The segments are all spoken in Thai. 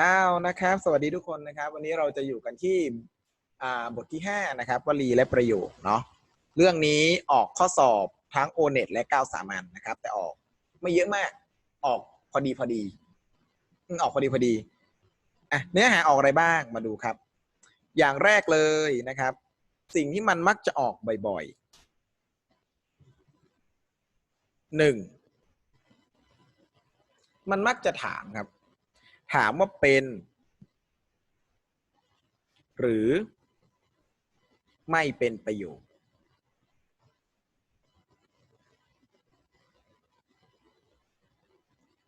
อ้าวนะครับ สวัสดีทุกคนนะครับ วันนี้เราจะอยู่กันที่บทที่ 5 นะครับวลีและประโยคเนาะเรื่องนี้ออกข้อสอบทั้ง o n e t และ 9 สามัญนะครับ แต่ออกไม่เยอะมากออกพอดีพอดีอออกพอดีพอดีอะเนื้อหาออกอะไรบ้างมาดูครับ อย่างแรกเลยนะครับ สิ่งที่มันมักจะออกบ่อยๆหนึ่งมันมักจะถามครับ ถามว่าเป็น หรือไม่เป็นประโยชน์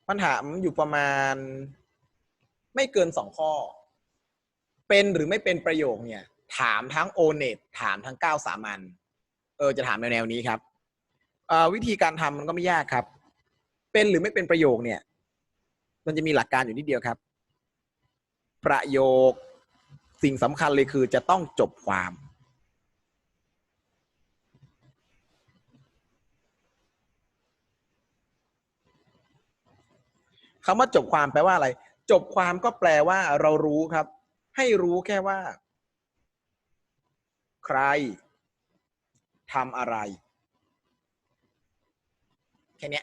มันถามอยู่ประมาณ ไม่เกินสองข้อ เป็นหรือไม่เป็นประโยคเนี่ย ถามทั้งโอเน็ตถามทั้งเก้าสามัญเออจะถามแนวๆนี้ครับวิธีการทำมันก็ไม่ยากครับ เป็นหรือไม่เป็นประโยคเนี่ย มันจะมีหลักการอยู่นิดเดียวครับ ประโยคสิ่งสำคัญเลยคือจะต้องจบความ คำว่าจบความแปลว่าอะไร จบความก็แปลว่าเรารู้ครับ ให้รู้แค่ว่า ใครทำอะไร แค่นี้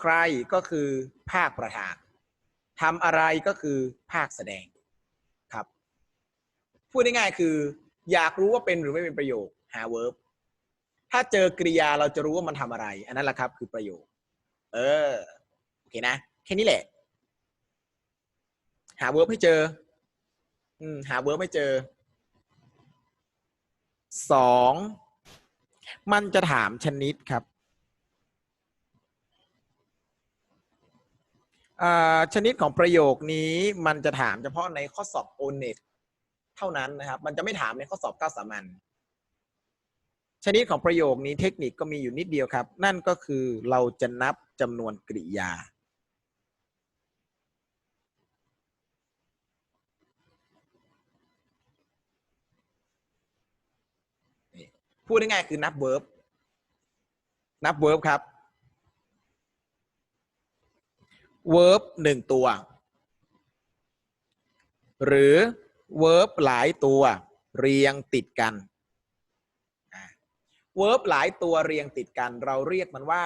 ใครก็คือภาคประธานทำอะไรก็คือภาคแสดงครับ พูดง่ายๆคือ อยากรู้ว่าเป็นหรือไม่เป็นประโยคหา verb ถ้าเจอกริยาเราจะรู้ว่ามันทำอะไร อันนั้นแหละครับ คือประโยค เออโอเคนะ แค่นี้แหละ หา verb ให้เจอ อืมหา verb ให้เจอสองมันจะถามชนิดครับ อ่า ชนิดของประโยคนี้มันจะถามเฉพาะในข้อสอบ o n e t เท่านั้นนะครับ มันจะไม่ถามในข้อสอบเก้าสามัญชนิดของประโยคนี้เทคนิคก็มีอยู่นิดเดียวครับ นั่นก็คือเราจะนับจำนวนกริยา พูดง่ายๆคือนับ verb นับ verb ครับ verb หนึ่งตัว หรือ verb หลายตัวเรียงติดกัน verb หลายตัวเรียงติดกัน เราเรียกมันว่า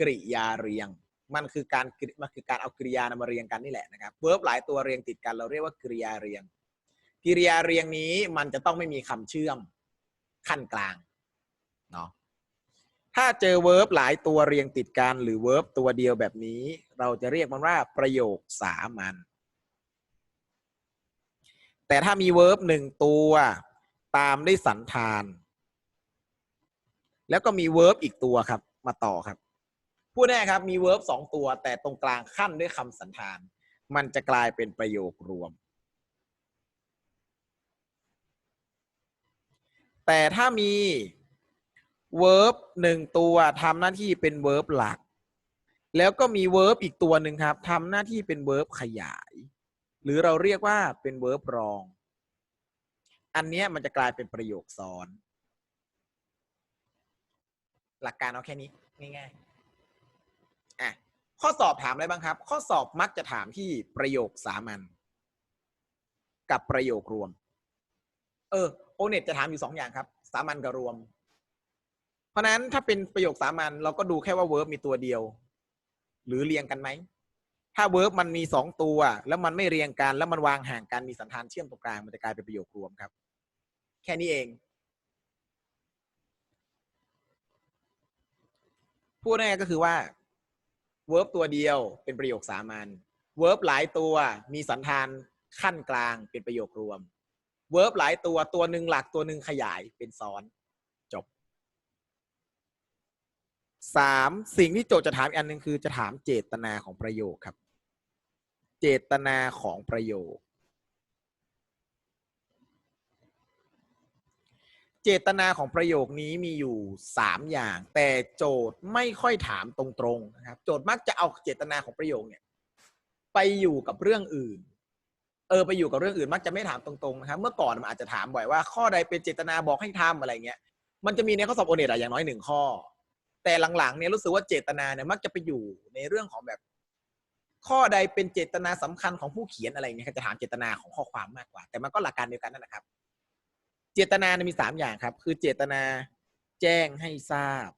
กริยาเรียง มันคือการมันคือการเอากริยานมาเรียงกันนี่แหละนะครับ verb หลายตัวเรียงติดกัน เราเรียกว่ากริยาเรียง กริยาเรียงนี้มันจะต้องไม่มีคำเชื่อมขั้นกลางเนาะ ถ้าเจอ verb หลายตัวเรียงติดกันหรือ verb ตัวเดียวแบบนี้ เราจะเรียกมันว่าประโยคสามัญแต่ถ้ามี verb หนึ่งตัวตามด้วยสันธาน แล้วก็มี verb อีกตัวครับ มาต่อครับพูดง่ายครับมี verb สองตัว แต่ตรงกลางขั้นด้วยคำสันธาน มันจะกลายเป็นประโยครวม แต่ถ้ามี verb หนึ่งตัวทำหน้าที่เป็น verb หลัก แล้วก็มี verb อีกตัวหนึ่งครับทำหน้าที่เป็น verb ขยาย หรือเราเรียกว่าเป็น verb รอง อันนี้มันจะกลายเป็นประโยคซ้อน หลักการเอาแค่นี้ง่ายๆอะข้อสอบถามอะไรบ้างครับ ข้อสอบมักจะถามที่ประโยคสามัญกับประโยครวม เออโอเน็ตจะถามอยู่สองอย่างครับ สามัญกับรวม เพราะนั้นถ้าเป็นประโยคสามัญเราก็ดูแค่ว่าเวิร์บมีตัวเดียว หรือเรียงกันไหม ถ้าเวิร์บมันมีสองตัว แล้วมันไม่เรียงกันแล้วมันวางห่างกันมีสันธานเชื่อมตรงกลางมันจะกลายเป็นประโยครวมครับ แค่นี้เอง พูดง่ายๆก็คือว่าเวิร์บตัวเดียวเป็นประโยคสามัญเวิร์บหลายตัวมีสันธานขั้นกลางเป็นประโยครวมเวิร์บหลายตัวตัวหนึ่งหลักตัวหนึ่งขยายเป็นซ้อน สามสิ่งที่โจทย์จะถามอีกอันหนึ่งคือจะถามเจตนาของประโยคครับ เจตนาของประโยค เจตนาของประโยคนี้มีอยู่สามอย่าง แต่โจทย์ไม่ค่อยถามตรงๆนะครับ โจทย์มักจะเอาเจตนาของประโยคเนี่ยไปอยู่กับเรื่องอื่น เออไปอยู่กับเรื่องอื่นมักจะไม่ถามตรงๆนะครับ เมื่อก่อนมันอาจจะถามบ่อยว่าข้อใดเป็นเจตนาบอกให้ทำอะไรเงี้ย มันจะมีในข้อสอบโอเน็ตอะอย่างน้อยหนึ่งข้อ แต่หลังๆเนี่ยรู้สึกว่าเจตนาเนี่ยมักจะไปอยู่ในเรื่องของแบบ ข้อใดเป็นเจตนาสำคัญของผู้เขียนอะไรเนี่ยครับจะถามเจตนาของข้อความมากกว่า แต่มันก็หลักการเดียวกันนั่นแหละครับ เจตนาเนี่ยมีสามอย่างครับ คือเจตนาแจ้งให้ทราบ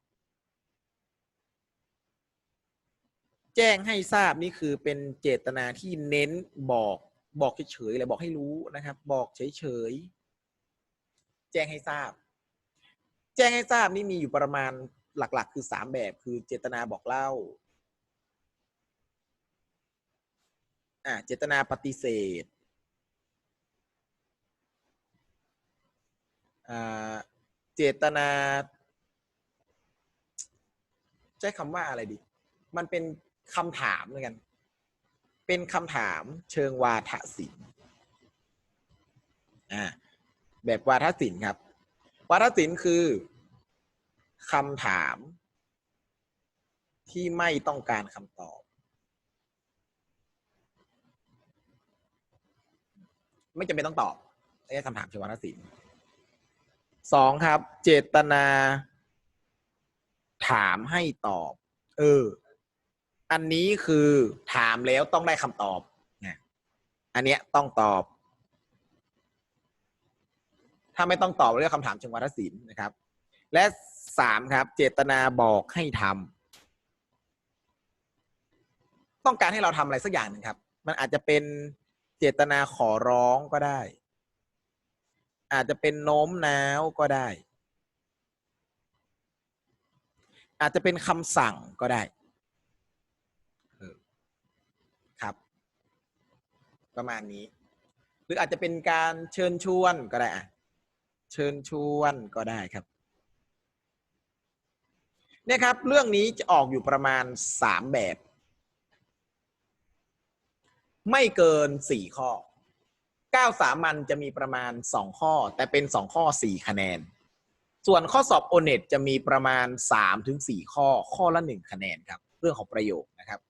แจ้งให้ทราบนี่คือเป็นเจตนาที่เน้นบอกบอกเฉยๆเลยบอกให้รู้นะครับ บอกเฉยๆแจ้งให้ทราบ แจ้งให้ทราบนี่มีอยู่ประมาณ หลักๆ คือสามแบบคือเจตนาบอกเล่าอ่าเจตนาปฏิเสธอ่าเจตนาใช้คำว่าอะไรดี มันเป็นคำถามเหมือนกัน เป็นคำถามเชิงวาทศิลป์อ่าแบบวาทศิลป์ครับ วาทศิลป์คือ คำถาม ที่ไม่ต้องการคำตอบ ไม่จำเป็นต้องตอบไม่ใช่คำถามเชิงวาทศิลป์สองครับ เจตนา ถามให้ตอบ เออ อันนี้คือถามแล้วต้องได้คำตอบนะอันเนี้ยต้องตอบ ถ้าไม่ต้องตอบเรียกคำถามเชิงวาทศิลป์นะครับ และ สามครับ เจตนาบอกให้ทำต้องการให้เราทำอะไรสักอย่างหนึ่งครับ มันอาจจะเป็นเจตนาขอร้องก็ได้ อาจจะเป็นโน้มน้าวก็ได้ อาจจะเป็นคำสั่งก็ได้ครับ ประมาณนี้ หรืออาจจะเป็นการเชิญชวนก็ได้อะเชิญชวนก็ได้ครับ นี่ยครับ เรื่องนี้จะออกอยู่ประมาณสามแบบ ไม่เกินสี่ข้อเก้าสามัญจะมีประมาณสองข้อ แต่เป็นสองข้อสี่คะแนน ส่วนข้อสอบโอเน็ตจะมีประมาณสามถึงสี่ข้อ ข้อละหนึ่งคะแนนครับ เรื่องของประโยคนะครับ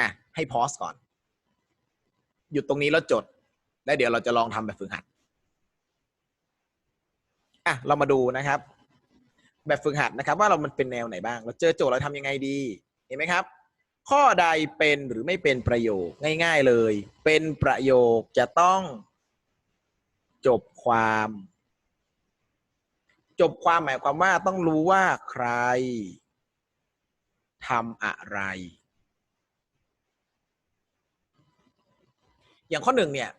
อะ ให้พอสก่อน หยุดตรงนี้แล้วจด แล้วเดี๋ยวเราจะลองทำแบบฝึกหัด อะ เรามาดูนะครับ แบบฝึกหัดนะครับ ว่าเรามันเป็นแนวไหนบ้าง เราเจอโจทย์เราทำยังไงดี เห็นไหมครับ ข้อใดเป็นหรือไม่เป็นประโยคง่าย ๆเลย เป็นประโยคจะต้อง จบความ จบความหมายความว่าต้องรู้ว่าใครทำอะไร อย่างข้อหนึ่งเนี่ย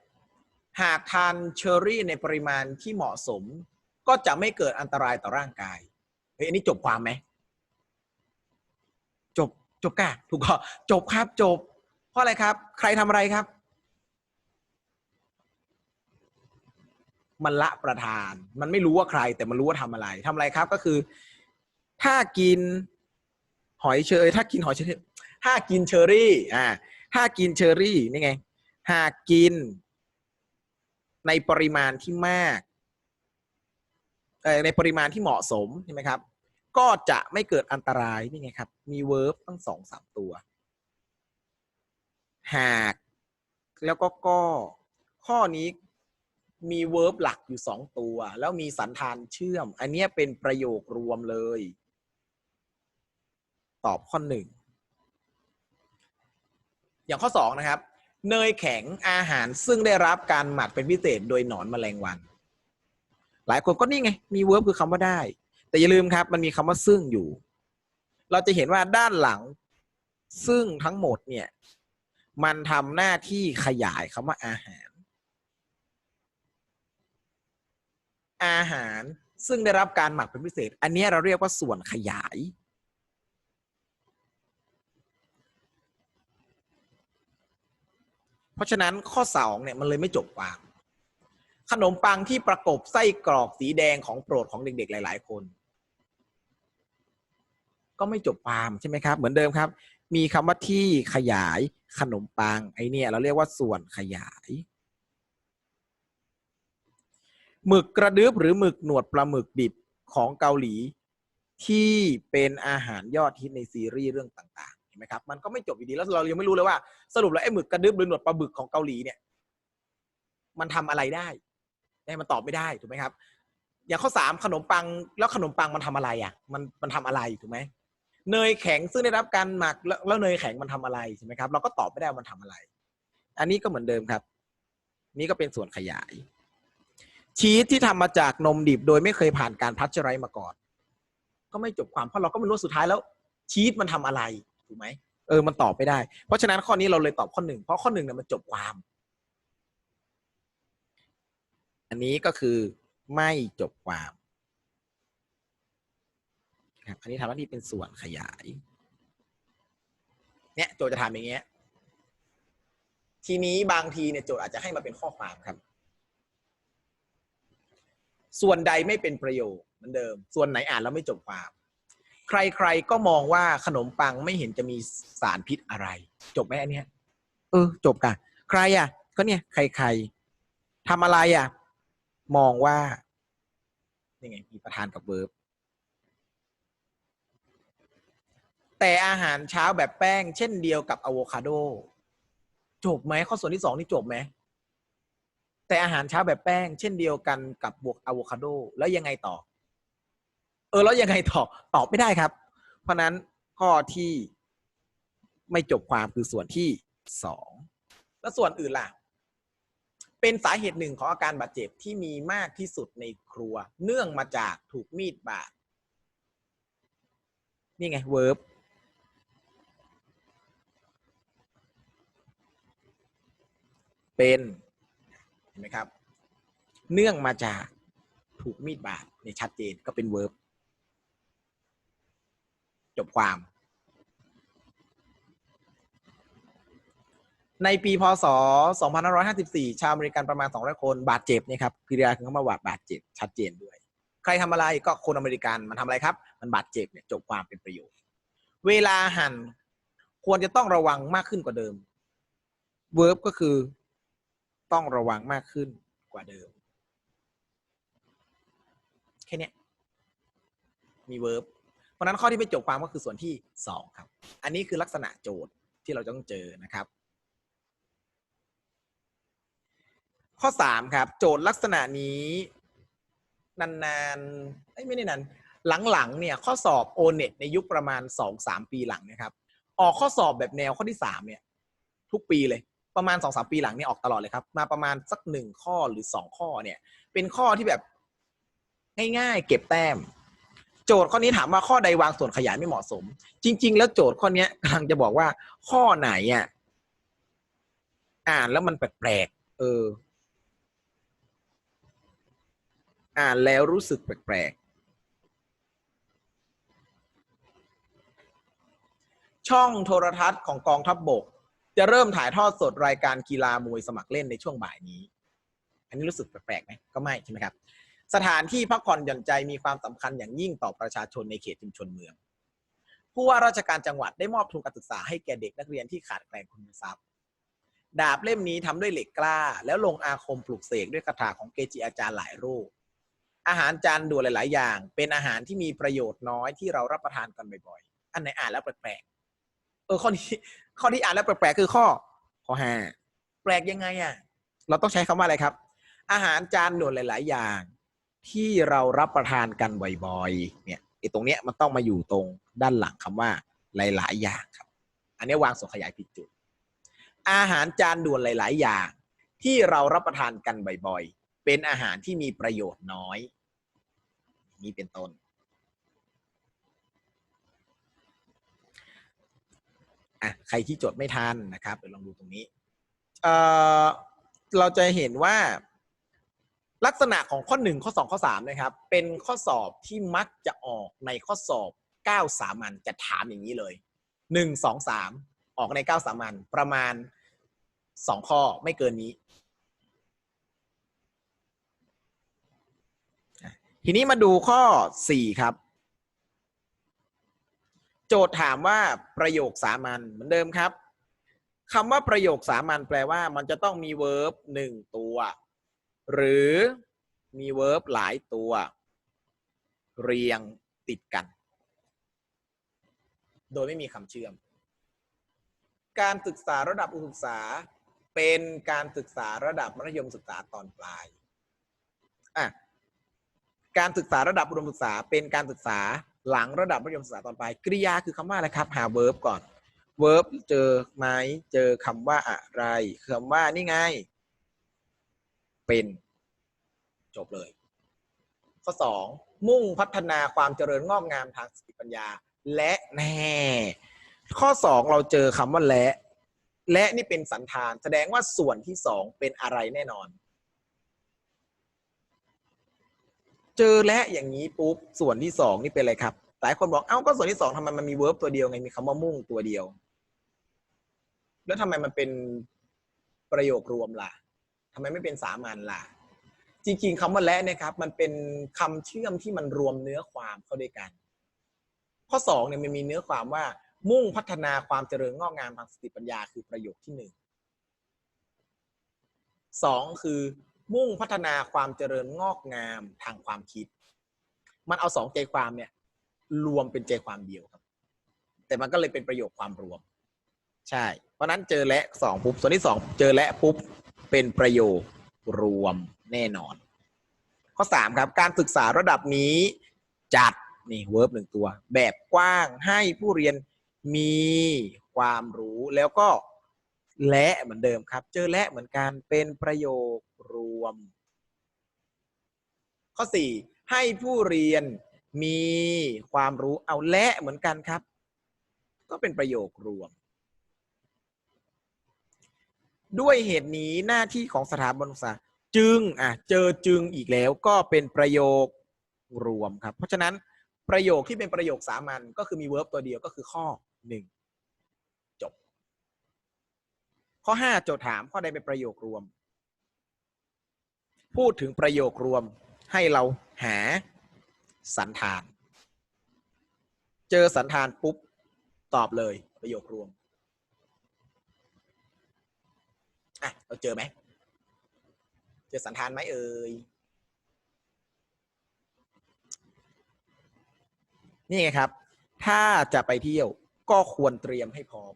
หากทานเชอร์รี่ในปริมาณที่เหมาะสม ก็จะไม่เกิดอันตรายต่อร่างกาย เฮ้ยอันนี้จบความไหมจบจบกะถูกก็จบครับจบ เพราะอะไรครับ ใครทำอะไรครับ มันละประทาน มันไม่รู้ว่าใคร แต่มันรู้ว่าทำอะไรทำอะไรครับก็คือ ถ้ากินหอยเชอร์ถ้ากินหอยเชอรี่ถ้ากินเชอรี่อ่าถ้ากินเชอรี่นี่ไง หากกิน ในปริมาณที่มากในปริมาณที่เหมาะสมใช่ไหมครับ ก็จะไม่เกิดอันตรายนี่ไงครับ มีเวิร์บตั้งสองสามตัว หาก แล้วก็ก็ ข้อนี้มีเวิร์บหลักอยู่สองตัว แล้วมีสันธานเชื่อม อันเนี้ยเป็นประโยครวมเลย ตอบข้อหนึ่ง อย่างข้อสองนะครับ เนยแข็งอาหารซึ่งได้รับการหมักเป็นพิเศษโดยหนอนแมลงวัน หลายคนก็นี่ไง มีเวิร์บคือคำว่าได้ แต่อย่าลืมครับ มันมีคำว่าซึ่งอยู่ เราจะเห็นว่าด้านหลัง ซึ่งทั้งหมดเนี่ย มันทำหน้าที่ขยายคำว่าอาหาร อาหารซึ่งได้รับการหมักเป็นพิเศษ อันนี้เราเรียกว่าส่วนขยาย เพราะฉะนั้นข้อสองเนี่ยมันเลยไม่จบความขนมปังที่ประกบไส้กรอกสีแดงของโปรดของเด็กๆ หลาย ๆ คน ก็ไม่จบความใช่ไหมครับ เหมือนเดิมครับ มีคำว่าที่ขยายขนมปังไอเนี่ย เราเรียกว่าส่วนขยายหมึกกระดึบหรือหมึกหนวดปลาหมึกดิบของเกาหลี ที่เป็นอาหารยอดฮิตในซีรีส์เรื่องต่างๆเห็นไหมครับมันก็ไม่จบอยู่ดีแล้วเรายังไม่รู้เลยว่า สรุปแล้วไอ้หมึกกระดึบหรือหนวดปลาหมึกของเกาหลีเนี่ย มันทำอะไรได้ได้มันตอบไม่ได้ถูกไหมครับ อย่างข้อสามขนมปังแล้วขนมปังมันทำอะไรอะ มันมันทำอะไรถูกไหม เนยแข็งซึ่งได้รับการหมักแล้วเนยแข็งมันทำอะไรใช่ไหมครับ เราก็ตอบไม่ได้มันทำอะไร อันนี้ก็เหมือนเดิมครับ นี่ก็เป็นส่วนขยาย ชีสที่ทำมาจากนมดิบโดยไม่เคยผ่านการพัชไรมาก่อน ก็ไม่จบความเพราะเราก็ไม่รู้ว่าสุดท้ายแล้ว ชีสมันทำอะไรถูกไหมเออมันตอบไม่ได้ เพราะฉะนั้นข้อนี้เราเลยตอบข้อหนึ่งเพราะข้อหนึ่งเนี่ยมันจบความ อันนี้ก็คือไม่จบความ ครับอันนี้ทำหน้าที่เป็นส่วนขยาย เนี่ยโจทย์จะทำอย่างเงี้ย ทีนี้บางทีเนี่ยโจทย์อาจจะให้มาเป็นข้อความครับ ส่วนใดไม่เป็นประโยชน์เหมือนเดิม ส่วนไหนอ่านแล้วไม่จบความ ใครๆก็มองว่าขนมปังไม่เห็นจะมีสารพิษอะไร จบไหมอันเนี้ย เออ จบกันใครอะ ก็เนี่ย ใครๆทำอะไรอะ มองว่านี่ไงมีประธานกับเวิร์บ แต่อาหารเช้าแบบแป้ง เช่นเดียวกับอะโวคาโดจบไหมข้อส่วนที่สองนี่จบไหมแต่อาหารเช้าแบบแป้ง เช่นเดียวกันกับบวกอะโวคาโดแล้วยังไงต่อ เออแล้วยังไงต่อตอบไม่ได้ครับ เพราะนั้นข้อที่ไม่จบความคือส่วนที่สองแล้วส่วนอื่นล่ะ เป็นสาเหตุหนึ่งของอาการบาดเจ็บที่มีมากที่สุดในครัว เนื่องมาจากถูกมีดบาดนี่ไงเวิร์บ เป็นเห็นไหมครับ เนื่องมาจากถูกมีดบาดเนี่ยชัดเจนก็เป็นเวิร์บจบความ ในปีพศ 2554 ชาวอเมริกันประมาณ200คนบาดเจ็บเนี่ยครับพิริยาคือคำว่าบาดบาดเจ็บชัดเจนด้วย ใครทำอะไรก็คนอเมริกันมันทำอะไรครับ มันบาดเจ็บเนี่ยจบความเป็นประโยชน์ เวลาหั่นควรจะต้องระวังมากขึ้นกว่าเดิมเวิร์บก็คือ ต้องระวังมากขึ้นกว่าเดิม แค่นี้มีเวิร์บเพราะนั้นข้อที่ไม่จบความก็คือส่วนที่สองครับ อันนี้คือลักษณะโจทย์ที่เราต้องเจอนะครับ ข้อสามครับ โจทย์ลักษณะนี้นานๆเอ้ไม่ได้นานหลังๆเนี่ยข้อสอบโอเน็ตในยุคประมาณสองสามปีหลังนะครับ ออกข้อสอบแบบแนวข้อที่สามเนี่ย ทุกปีเลย ประมาณสองสามปีหลังเนี่ยออกตลอดเลยครับ มาประมาณสักหนึ่งข้อหรือสองข้อเนี่ย เป็นข้อที่แบบง่ายๆ เก็บแต้ม โจทย์ข้อนี้ถามว่าข้อใดวางส่วนขยายไม่เหมาะสม จริง ๆ แล้วโจทย์ข้อเนี้ยกำลังจะบอกว่า ข้อไหนอะอ่านแล้วมันแปลกๆเออ อ่านแล้วรู้สึกแปลกๆช่องโทรทัศน์ของกองทัพบบก จะเริ่มถ่ายทอดสดรายการกีฬามวยสมัครเล่นในช่วงบ่ายนี้ อันนี้รู้สึกแปลกๆไหมก็ไม่ใช่ไหมครับ สถานที่พักผ่อนหย่อนใจมีความสำคัญอย่างยิ่งต่อประชาชนในเขตชุมชนเมือง ผู้ว่าราชการจังหวัดได้มอบทุนการศึกษาให้แก่เด็กนักเรียนที่ขาดแคลนคุณทรัพย์ ดาบเล่มนี้ทำด้วยเหล็กกล้า แล้วลงอาคมปลูกเสกด้วยคาถาของเกจิอาจารย์หลายรูปอาหารจานด่วนหลาย ๆ อย่าง เป็นอาหารที่มีประโยชน์น้อยที่เรารับประทานกันบ่อย ๆ อันไหนอ่านแล้วแปลกๆเออข้อนี้ ข้อที่อ่านแล้วแปลกๆคือข้อ ข้อห้าแปลกยังไงอะ เราต้องใช้คำว่าอะไรครับ อาหารจานด่วนหลาย ๆ อย่าง ที่เรารับประทานกันบ่อยๆเนี่ยไอ้ตรงเนี้ยมันต้องมาอยู่ตรงด้านหลังคำว่าหลาย ๆ อย่างครับ อันนี้วางส่วนขยายผิดจุด อาหารจานด่วนหลาย ๆ อย่าง ที่เรารับประทานกันบ่อย ๆ เป็นอาหารที่มีประโยชน์น้อย นี่เป็นต้น อะ ใครที่จดไม่ทันนะครับเดี๋ยวลองดูตรงนี้เออเราจะเห็นว่า ลักษณะของข้อหนึ่งข้อสองข้อสามนะครับ เป็นข้อสอบที่มักจะออกในข้อสอบเก้าสามัญจะถามอย่างนี้เลยหนึ่งสองสามออกในเก้าสามัญประมาณสองข้อไม่เกินนี้ ทีนี้มาดูข้อสี่ครับ โจทย์ถามว่าประโยคสามัญเหมือนเดิมครับคำว่าประโยคสามัญแปลว่ามันจะต้องมีเวิร์บหนึ่งตัว หรือมีเวิร์บหลายตัว เรียงติดกัน โดยไม่มีคำเชื่อม การศึกษาระดับอุดมศึกษา เป็นการศึกษาระดับมัธยมศึกษาตอนปลายอะการศึกษาระดับอุดมศึกษาเป็นการศึกษา หลังระดับมัธยมศึกษาตอนปลายกริยาคือคำว่าอะไรครับ หา verb ก่อน verb เจอไหมเจอคำว่าอะไรคือคำว่านี่ไง เป็นจบเลย ข้อสองมุ่งพัฒนาความเจริญงอกงามทางสติปัญญา และแน่ ข้อสองเราเจอคำว่าและ และนี่เป็นสันธาน แสดงว่าส่วนที่สองเป็นอะไรแน่นอน เจอและอย่างนี้ปุ๊บส่วนที่สองนี่เป็นอะไรครับ หลายคนบอกเอ้าก็ส่วนที่สองทำไมมันมีเวิร์บตัวเดียวไงมีคำว่ามุ่งตัวเดียว แล้วทำไมมันเป็นประโยครวมล่ะทำไมไม่เป็นสามัญล่ะ จริงๆคำว่าและนี่ยครับ มันเป็นคำเชื่อมที่มันรวมเนื้อความเข้าด้วยกัน ข้อสองเนี่ยมันมีเนื้อความว่า มุ่งพัฒนาความเจริญงอกงามทางสติปัญญาคือประโยคที่หนึ่งสองคือ มุ่งพัฒนาความเจริญงอกงามทางความคิด มันเอาสองใจความเนี่ย รวมเป็นใจความเดียวครับ แต่มันก็เลยเป็นประโยคความรวม ใช่ เพราะนั้นเจอและสองปุ๊บ ส่วนที่สองเจอและปุ๊บเป็นประโยครวมแน่นอน ข้อสามครับการศึกษาระดับนี้จัดนี่เวิร์บหนึ่งตัว แบบกว้างให้ผู้เรียนมีความรู้แล้วก็และเหมือนเดิมครับ เจอและเหมือนกันเป็นประโยค รวม ข้อสี่ให้ผู้เรียนมีความรู้เอาและเหมือนกันครับ ก็เป็นประโยครวม ด้วยเหตุนี้หน้าที่ของสถาบันศึกษาจึงอะเจอจึงอีกแล้วก็เป็นประโยครวมครับ เพราะฉะนั้นประโยคที่เป็นประโยคสามัญก็คือมี verb ตัวเดียวก็คือข้อหนึ่งจบ ข้อห้าโจทย์ถามข้อใดเป็นประโยครวม พูดถึงประโยครวมให้เราหาสันธาน เจอสันธานปุ๊บ ตอบเลยประโยครวมอะเราเจอไหม เจอสันธานไหมเอ่ย นี่ไงครับ ถ้าจะไปเที่ยวก็ควรเตรียมให้พร้อม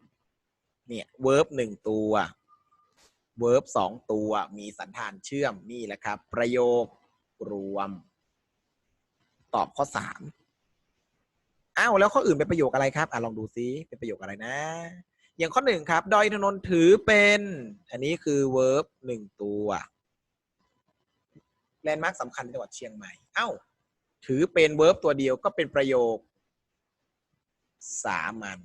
เนี่ยเวิร์บหนึ่งตัว เวิร์บสองตัวมีสันธานเชื่อมนี่แหละครับ ประโยครวม ตอบข้อสามอ้าวแล้วข้ออื่นเป็นประโยคอะไรครับอะลองดูซิเป็นประโยคอะไรนะ อย่างข้อหนึ่งครับ ดอยถนนถือเป็น อันนี้คือเวิร์บหนึ่งตัวแลนด์มาร์คสำคัญในจังหวัดเชียงใหม่เอ้า ถือเป็นเวิร์บตัวเดียวก็เป็นประโยค สามัญ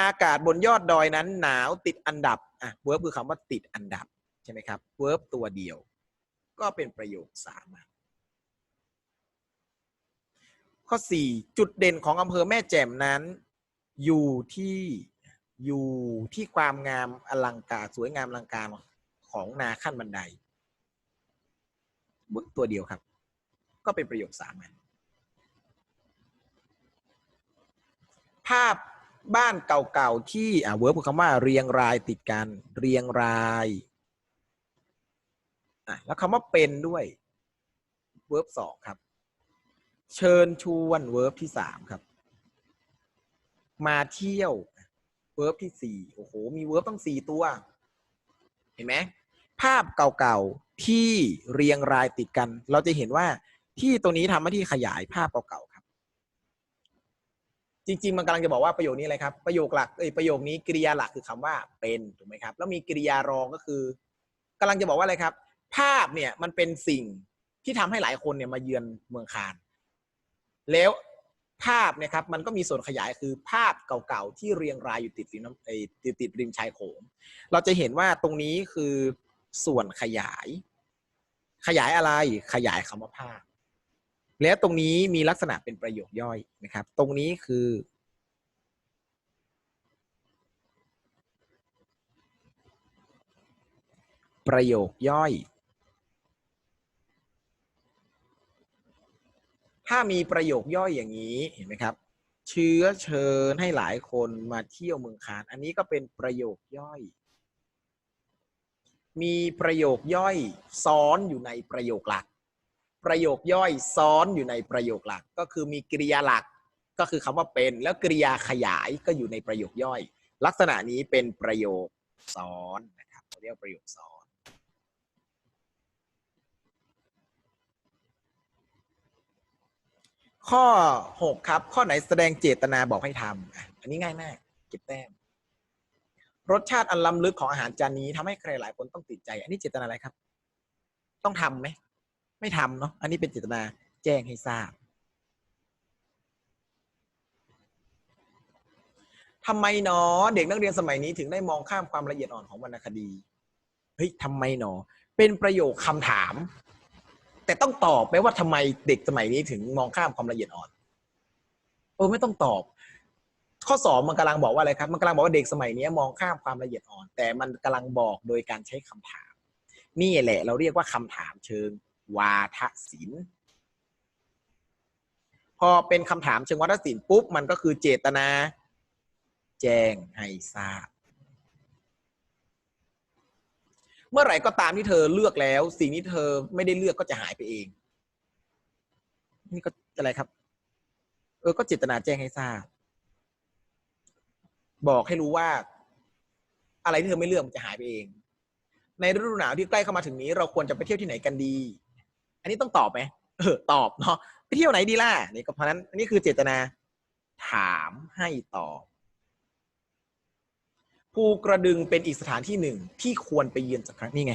อากาศบนยอดดอยนั้นหนาวติดอันดับ อะเวิร์บคือคำว่าติดอันดับ ใช่ไหมครับเวิร์บตัวเดียว ก็เป็นประโยคสามัญข้อ 4 จุดเด่นของอำเภอแม่แจ่มนั้น อยู่ที่อยู่ที่ความงามอลังการสวยงามอลังการของนาขั้นบันไดเวิร์บตัวเดียวครับ ก็เป็นประโยคสามัญภาพ บ้านเก่าๆที่อ่าเวิร์บคือคำว่าเรียงรายติดกันเรียงรายอะแล้วคำว่าเป็นด้วยเวิร์บสองครับ เชิญชวนเวิร์บที่สามครับ มาเที่ยวเวิร์บที่สี่โอ้โห มีเวิร์บตั้งสี่ตัว เห็นไหมภาพเก่าๆที่เรียงรายติดกัน เราจะเห็นว่าที่ตรงนี้ทำหน้าที่ขยายภาพเก่าๆ จริง ๆ มันกำลังจะบอกว่าประโยคนี้อะไรครับประโยคหลักเอ้ยประโยคนี้กริยาหลักคือคำว่าเป็นถูกไหมครับแล้วมีกริยารองก็คือกำลังจะบอกว่าอะไรครับ ภาพเนี่ยมันเป็นสิ่งที่ทำให้หลายคนเนี่ยมาเยือนเมืองคานแล้วภาพเนี่ยครับมันก็มีส่วนขยายคือภาพเก่าๆที่เรียงรายอยู่ติดริมน้ำเอ้ติดติดริมชายโขงเราจะเห็นว่าตรงนี้คือส่วนขยาย ขยายอะไรขยายคำว่าภาพ แล้วตรงนี้มีลักษณะเป็นประโยคย่อยนะครับ ตรงนี้คือ ประโยคย่อย ถ้ามีประโยคย่อยอย่างนี้เห็นไหมครับ เชื้อเชิญให้หลายคนมาเที่ยวเมืองคาน อันนี้ก็เป็นประโยคย่อย มีประโยคย่อยซ้อนอยู่ในประโยคหลัก ประโยคย่อยซ้อนอยู่ในประโยคหลัก ก็คือมีกริยาหลักก็คือคำว่าเป็น แล้วกริยาขยายก็อยู่ในประโยคย่อย ลักษณะนี้เป็นประโยคซ้อนนะครับเราเรียกประโยคซ้อนข้อหกครับ ข้อไหนแสดงเจตนาบอกให้ทำอันนี้ง่ายมาก เก็บแต้ม รสชาติอันล้ำลึกของอาหารจานนี้ทำให้ใครหลายคนต้องติดใจ อันนี้เจตนาอะไรครับ ต้องทำไหม ไม่ทำเนาะอันนี้เป็นเจตนาแจ้งให้ทราบทำไมหนอ เด็กนักเรียนสมัยนี้ถึงได้มองข้ามความละเอียดอ่อนของวรรณคดีเฮ้ยทำไมหนอ เป็นประโยคคำถาม แต่ต้องตอบไหมว่าทำไมเด็กสมัยนี้ถึงมองข้ามความละเอียดอ่อนเออไม่ต้องตอบ ข้อสอบมันกำลังบอกว่าอะไรครับ มันกำลังบอกว่าเด็กสมัยนี้มองข้ามความละเอียดอ่อน แต่มันกำลังบอกโดยการใช้คำถาม นี่แหละ เราเรียกว่าคำถามเชิง วาทศิลป์พอเป็นคำถามเชิงวาทศิลป์ปุ๊บ มันก็คือเจตนา แจ้งให้ทราบ เมื่อไหร่ก็ตามที่เธอเลือกแล้ว สิ่งที่เธอไม่ได้เลือกก็จะหายไปเอง นี่ก็อะไรครับ เออ ก็เจตนาแจ้งให้ทราบ บอกให้รู้ว่า อะไรที่เธอไม่เลือกมันจะหายไปเองในฤดูหนาวที่ใกล้เข้ามาถึงนี้เราควรจะไปเที่ยวที่ไหนกันดี อันนี้ต้องตอบไหมเออตอบเนาะไปเที่ยวไหนดีล่ะนี่ก็เพราะนั้นอันนี้คือเจตนา ถามให้ตอบภูกระดึงเป็นอีกสถานที่หนึ่งที่ควรไปเยือนสักครั้งนี่ไง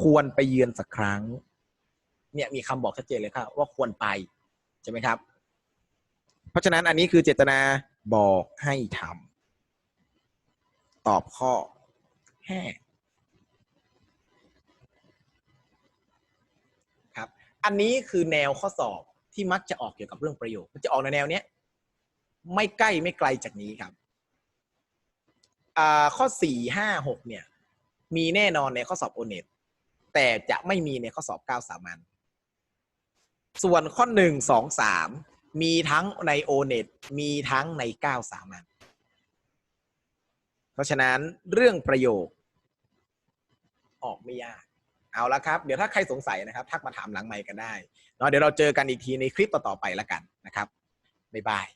ควรไปเยือนสักครั้ง เนี่ยมีคำบอกชัดเจนเลยครับว่าควรไปใช่ไหมครับ เพราะฉะนั้นอันนี้คือเจตนาบอกให้ทำตอบข้อแห้ครับ อันนี้คือแนวข้อสอบที่มักจะออกเกี่ยวกับเรื่องประโยค มันจะออกในแนวเนี้ยไม่ใกล้ไม่ไกลจากนี้ครับอ่าข้อสี่ห้าหกเนี่ย มีแน่นอนในข้อสอบโอเน็ตแต่จะไม่มีในข้อสอบเก้าสามัญส่วนข้อหนึ่งสองสามมีทั้งในโอเน็ตมีทั้งในเก้าสามัญเพราะฉะนั้นเรื่องประโยค ออกไม่ยาก เอาละครับ เดี๋ยวถ้าใครสงสัยนะครับ ทักมาถามหลังไมค์กันได้เนาะเดี๋ยวเราเจอกันอีกทีในคลิปต่อๆไปแล้วกันนะครับบ๊ายบาย